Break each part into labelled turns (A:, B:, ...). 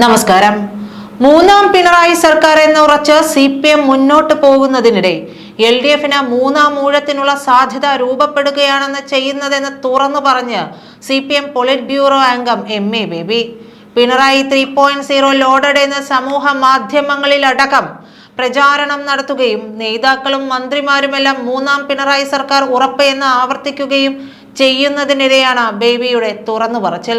A: നമസ്കാരം. മൂന്നാം പിണറായി സർക്കാർ എന്ന് ഉറച്ച് സി പി എം മുന്നോട്ട് പോകുന്നതിനിടെ എൽ ഡി എഫിന് മൂന്നാം ഊഴത്തിനുള്ള സാധ്യത രൂപപ്പെടുകയാണെന്ന് ചെയ്യുന്നതെന്ന് തുറന്നു പറഞ്ഞ് C P M polit bureau അംഗം M A Baby. Pinarayi three point zero loaded എന്ന സമൂഹ മാധ്യമങ്ങളിലടക്കം പ്രചാരണം നടത്തുകയും നേതാക്കളും മന്ത്രിമാരുമെല്ലാം മൂന്നാം പിണറായി സർക്കാർ ഉറപ്പ് എന്ന് ആവർത്തിക്കുകയും ചെയ്യുന്നതിനിടെയാണ് ബേബിയുടെ തുറന്നു പറച്ചിൽ.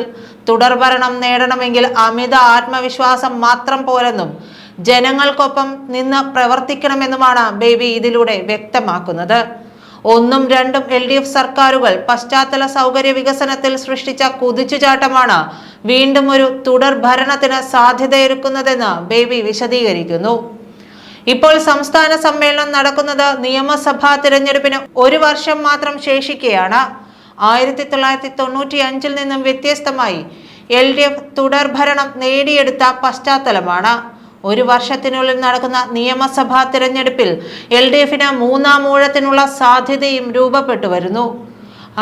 A: തുടർഭരണം നേടണമെങ്കിൽ അമിത ആത്മവിശ്വാസം മാത്രം പോരെന്നും ജനങ്ങൾക്കൊപ്പം നിന്ന് പ്രവർത്തിക്കണമെന്നുമാണ് ബേബി ഇതിലൂടെ വ്യക്തമാക്കുന്നത്. ഒന്നും രണ്ടും എൽ ഡി എഫ് സർക്കാരുകൾ പശ്ചാത്തല സൗകര്യ വികസനത്തിൽ സൃഷ്ടിച്ച കുതിച്ചുചാട്ടമാണ് വീണ്ടും ഒരു തുടർ ഭരണത്തിന് സാധ്യതയൊരുക്കുന്നതെന്ന് ബേബി വിശദീകരിക്കുന്നു. ഇപ്പോൾ സംസ്ഥാന സമ്മേളനം നടക്കുന്നത് നിയമസഭാ തിരഞ്ഞെടുപ്പിന് ഒരു വർഷം മാത്രം ശേഷിക്കുകയാണ് ആയിരത്തി തൊള്ളായിരത്തി തൊണ്ണൂറ്റി അഞ്ചിൽ നിന്നും വ്യത്യസ്തമായി എൽ ഡി എഫ് തുടർഭരണം നേടിയെടുത്ത പശ്ചാത്തലമാണ്. ഒരു വർഷത്തിനുള്ളിൽ നടക്കുന്ന നിയമസഭാ തിരഞ്ഞെടുപ്പിൽ എൽ ഡി എഫിന് മൂന്നാം ഊഴത്തിനുള്ള സാധ്യതയും രൂപപ്പെട്ടു വരുന്നു.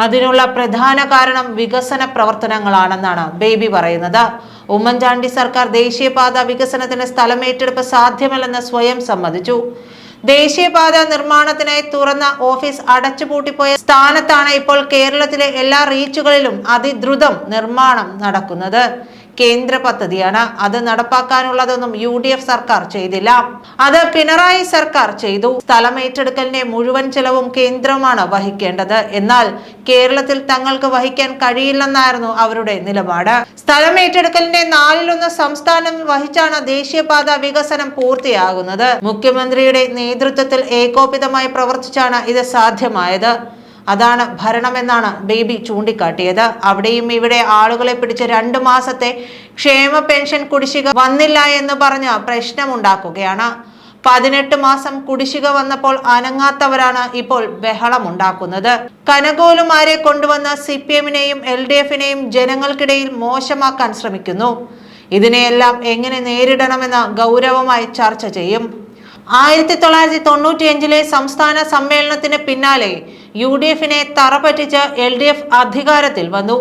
A: അതിനുള്ള പ്രധാന കാരണം വികസന പ്രവർത്തനങ്ങളാണെന്നാണ് ബേബി പറയുന്നത്. ഉമ്മൻചാണ്ടി സർക്കാർ ദേശീയപാത വികസനത്തിന് സ്ഥലമേറ്റെടുപ്പ് സാധ്യമല്ലെന്ന് സ്വയം സമ്മതിച്ചു. ദേശീയപാത നിർമ്മാണത്തിനായി തുറന്ന ഓഫീസ് അടച്ചുപൂട്ടിപ്പോയ സ്ഥാനത്താണ് ഇപ്പോൾ കേരളത്തിലെ എല്ലാ റീച്ചുകളിലും അതിദ്രുതം നിർമ്മാണം നടക്കുന്നത്. കേന്ദ്ര പദ്ധതിയാണ്. അത് നടപ്പാക്കാനുള്ളതൊന്നും യു ഡി എഫ് സർക്കാർ ചെയ്തില്ല. അത് പിണറായി സർക്കാർ ചെയ്തു. സ്ഥലം ഏറ്റെടുക്കലിന്റെ മുഴുവൻ ചെലവും കേന്ദ്രമാണ് വഹിക്കേണ്ടത്. എന്നാൽ കേരളത്തിൽ തങ്ങൾക്ക് വഹിക്കാൻ കഴിയില്ലെന്നായിരുന്നു അവരുടെ നിലപാട്. സ്ഥലം ഏറ്റെടുക്കലിന്റെ നാലിലൊന്ന് സംസ്ഥാനം വഹിച്ചാണ് ദേശീയപാത വികസനം പൂർത്തിയാകുന്നത്. മുഖ്യമന്ത്രിയുടെ നേതൃത്വത്തിൽ ഏകോപിതമായി പ്രവർത്തിച്ചാണ് ഇത് സാധ്യമായത്. അതാണ് ഭരണമെന്നാണ് ബേബി ചൂണ്ടിക്കാട്ടിയത്. അവിടെയും ഇവിടെ ആളുകളെ പിടിച്ച് രണ്ടു മാസത്തെ ക്ഷേമ പെൻഷൻ കുടിശ്ശിക വന്നില്ല എന്ന് പറഞ്ഞ് പ്രശ്നമുണ്ടാക്കുകയാണ്. പതിനെട്ട് മാസം കുടിശ്ശിക വന്നപ്പോൾ അനങ്ങാത്തവരാണ് ഇപ്പോൾ ബഹളമുണ്ടാക്കുന്നത്. കനകോലുമാരെ കൊണ്ടുവന്ന് സി പി എമ്മിനെയും എൽ ഡി എഫിനെയും ജനങ്ങൾക്കിടയിൽ മോശമാക്കാൻ ശ്രമിക്കുന്നു. ഇതിനെയെല്ലാം എങ്ങനെ നേരിടണമെന്ന് ഗൗരവമായി ചർച്ച ചെയ്യും. ആയിരത്തി തൊള്ളായിരത്തി തൊണ്ണൂറ്റിയഞ്ചിലെ സംസ്ഥാന സമ്മേളനത്തിന് പിന്നാലെ യു ഡി എഫിനെ തറപറ്റിച്ച് എൽ ഡി എഫ് അധികാരത്തിൽ വന്നു.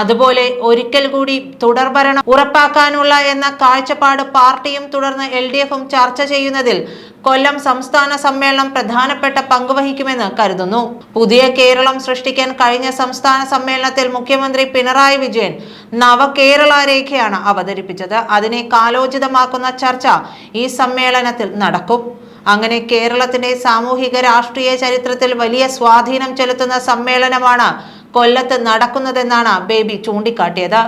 A: അതുപോലെ ഒരിക്കൽ കൂടി തുടർഭരണം ഉറപ്പാക്കാനുള്ള എന്ന കാഴ്ചപ്പാട് പാർട്ടിയും തുടർന്ന് എൽ ചർച്ച ചെയ്യുന്നതിൽ കൊല്ലം സംസ്ഥാന സമ്മേളനം പ്രധാനപ്പെട്ട പങ്കുവഹിക്കുമെന്ന് കരുതുന്നു. പുതിയ കേരളം സൃഷ്ടിക്കാൻ കഴിഞ്ഞ സംസ്ഥാന സമ്മേളനത്തിൽ മുഖ്യമന്ത്രി പിണറായി വിജയൻ നവകേരള രേഖയാണ് അവതരിപ്പിച്ചത്. അതിനെ കാലോചിതമാക്കുന്ന ചർച്ച ഈ സമ്മേളനത്തിൽ നടക്കും. അങ്ങനെ കേരളത്തിന്റെ സാമൂഹിക രാഷ്ട്രീയ ചരിത്രത്തിൽ വലിയ സ്വാധീനം ചെലുത്തുന്ന സമ്മേളനമാണ് കൊല്ലത്ത് നടക്കുന്നതെന്നാണ് ബേബി ചൂണ്ടിക്കാട്ടിയത്.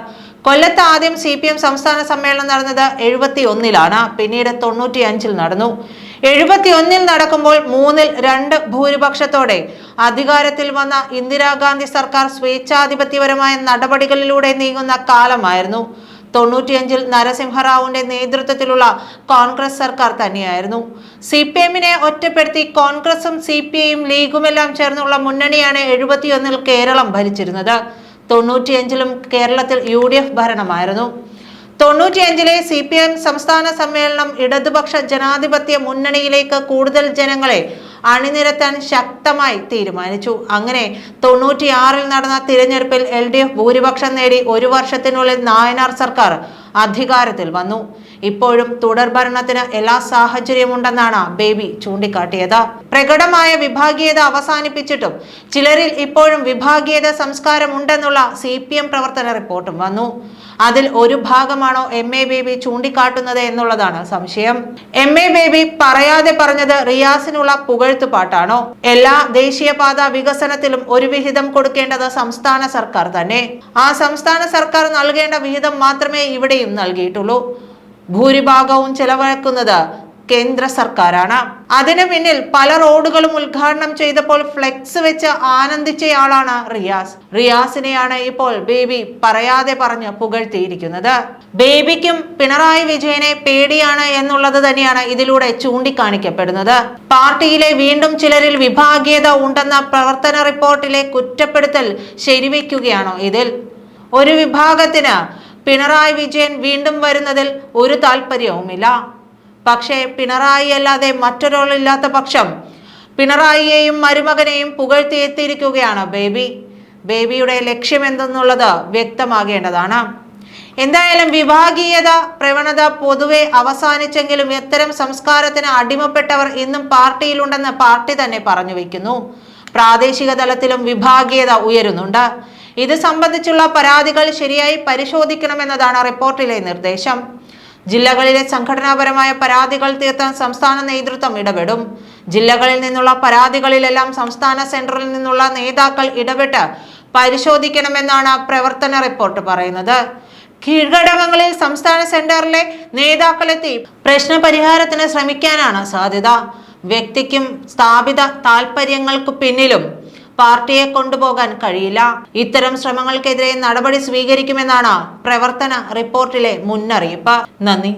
A: കൊല്ലത്ത് ആദ്യം സി പി എം സംസ്ഥാന സമ്മേളനം നടന്നത് എഴുപത്തി ഒന്നിലാണ് പിന്നീട് തൊണ്ണൂറ്റി അഞ്ചിൽ നടന്നു. എഴുപത്തി ഒന്നിൽ നടക്കുമ്പോൾ മൂന്നിൽ രണ്ട് ഭൂരിപക്ഷത്തോടെ അധികാരത്തിൽ വന്ന ഇന്ദിരാഗാന്ധി സർക്കാർ സ്വേച്ഛാധിപത്യപരമായ നടപടികളിലൂടെ നീങ്ങുന്ന കാലമായിരുന്നു. തൊണ്ണൂറ്റിയഞ്ചിൽ നരസിംഹറാവുവിന്റെ നേതൃത്വത്തിലുള്ള കോൺഗ്രസ് സർക്കാർ തന്നെയായിരുന്നു. സി പി എമ്മിനെ ഒറ്റപ്പെടുത്തി കോൺഗ്രസും സി പി ഐയും ലീഗുമെല്ലാം ചേർന്നുള്ള മുന്നണിയാണ് എഴുപത്തിയൊന്നിൽ കേരളം ഭരിച്ചിരുന്നത്. തൊണ്ണൂറ്റിയഞ്ചിലും കേരളത്തിൽ യു ഡി എഫ് ഭരണമായിരുന്നു. തൊണ്ണൂറ്റിയഞ്ചിലെ സി പി എം സംസ്ഥാന സമ്മേളനം ഇടതുപക്ഷ ജനാധിപത്യ മുന്നണിയിലേക്ക് കൂടുതൽ ജനങ്ങളെ അണിനിരത്താൻ ശക്തമായി തീരുമാനിച്ചു. അങ്ങനെ തൊണ്ണൂറ്റിയാറിൽ നടന്ന തിരഞ്ഞെടുപ്പിൽ എൽ ഡി എഫ് ഭൂരിപക്ഷം നേടി ഒരു വർഷത്തിനുള്ളിൽ നായനാർ സർക്കാർ അധികാരത്തിൽ വന്നു. ഇപ്പോഴും തുടർ തുടർഭരണത്തിന് എല്ലാ സാഹചര്യമുണ്ടെന്നാണ് ബേബി ചൂണ്ടിക്കാട്ടിയത്. പ്രകടമായ വിഭാഗീയത അവസാനിപ്പിച്ചിട്ടും ചിലരിൽ ഇപ്പോഴും വിഭാഗീയത സംസ്കാരമുണ്ടെന്നുള്ള സി പി എം പ്രവർത്തന റിപ്പോർട്ടും വന്നു. അതിൽ ഒരു ഭാഗമാണോ എം എ ബേബി ചൂണ്ടിക്കാട്ടുന്നത് എന്നുള്ളതാണ് സംശയം. എം എ ബേബി പറയാതെ പറഞ്ഞത് റിയാസിനുള്ള പുകഴ്ത്തുപാട്ടാണോ എല്ലാ ദേശീയപാത വികസനത്തിലും ഒരു വിഹിതം കൊടുക്കേണ്ടത് സംസ്ഥാന സർക്കാർ തന്നെ. ആ സംസ്ഥാന സർക്കാർ നൽകേണ്ട വിഹിതം മാത്രമേ ഇവിടെയും നൽകിയിട്ടുള്ളൂ. ഭൂരിഭാഗവും ചെലവഴിക്കുന്നത് കേന്ദ്ര സർക്കാരാണ്. അതിനു പിന്നിൽ പല റോഡുകളും ഉദ്ഘാടനം ചെയ്തപ്പോൾ ഫ്ലെക്സ് വെച്ച് ആനന്ദിച്ചയാളാണ് റിയാസ്. റിയാസിനെയാണ് ഇപ്പോൾ ബേബി പറയാതെ പറഞ്ഞ് പുകഴ്ത്തിയിരിക്കുന്നത്. ബേബിക്കും പിണറായി വിജയനെ പേടിയാണ് എന്നുള്ളത് തന്നെയാണ് ഇതിലൂടെ ചൂണ്ടിക്കാണിക്കപ്പെടുന്നത്. പാർട്ടിയിലെ വീണ്ടും ചിലരിൽ വിഭാഗീയത ഉണ്ടെന്ന പ്രവർത്തന റിപ്പോർട്ടിലെ കുറ്റപ്പെടുത്തൽ ശരിവെക്കുകയാണോ ഇതിൽ? ഒരു വിഭാഗത്തിന് പിണറായി വിജയൻ വീണ്ടും വരുന്നതിൽ ഒരു താല്പര്യവുമില്ല. പക്ഷേ പിണറായി അല്ലാതെ മറ്റൊരാളില്ലാത്ത പക്ഷം പിണറായിയെയും മരുമകനെയും പുകഴ്ത്തിയെത്തിയിരിക്കുകയാണ് ബേബി. ബേബിയുടെ ലക്ഷ്യം എന്തെന്നുള്ളത് വ്യക്തമാകേണ്ടതാണ്. എന്തായാലും വിഭാഗീയത പ്രവണത പൊതുവെ അവസാനിച്ചെങ്കിലും ഇത്തരം സംസ്കാരത്തിന് അടിമപ്പെട്ടവർ ഇന്നും പാർട്ടിയിലുണ്ടെന്ന് പാർട്ടി തന്നെ പറഞ്ഞു വയ്ക്കുന്നു. പ്രാദേശിക തലത്തിലും വിഭാഗീയത ഉയരുന്നുണ്ട്. ഇത് സംബന്ധിച്ചുള്ള പരാതികൾ ശരിയായി പരിശോധിക്കണമെന്നതാണ് റിപ്പോർട്ടിലെ നിർദ്ദേശം. ജില്ലകളിലെ സംഘടനാപരമായ പരാതികൾ തീർത്താൻ സംസ്ഥാന നേതൃത്വം ഇടപെടും. ജില്ലകളിൽ നിന്നുള്ള പരാതികളിലെല്ലാം സംസ്ഥാന സെന്ററിൽ നിന്നുള്ള നേതാക്കൾ ഇടപെട്ട് പരിശോധിക്കണമെന്നാണ് പ്രവർത്തന റിപ്പോർട്ട് പറയുന്നത്. കീഴ്ഘടകങ്ങളിൽ സംസ്ഥാന സെന്ററിലെ നേതാക്കളെത്തി പ്രശ്നപരിഹാരത്തിന് ശ്രമിക്കാനാണ് സാധ്യത. വ്യക്തിക്കും സ്ഥാപിത താൽപര്യങ്ങൾക്ക് പിന്നിലും പാർട്ടിയെ കൊണ്ടുപോകാൻ കഴിയില്ല. ഇത്തരം ശ്രമങ്ങൾക്കെതിരെ നടപടി സ്വീകരിക്കുമെന്നാണ് പ്രവർത്തന റിപ്പോർട്ടിലെ മുന്നറിയിപ്പ്. നന്ദി.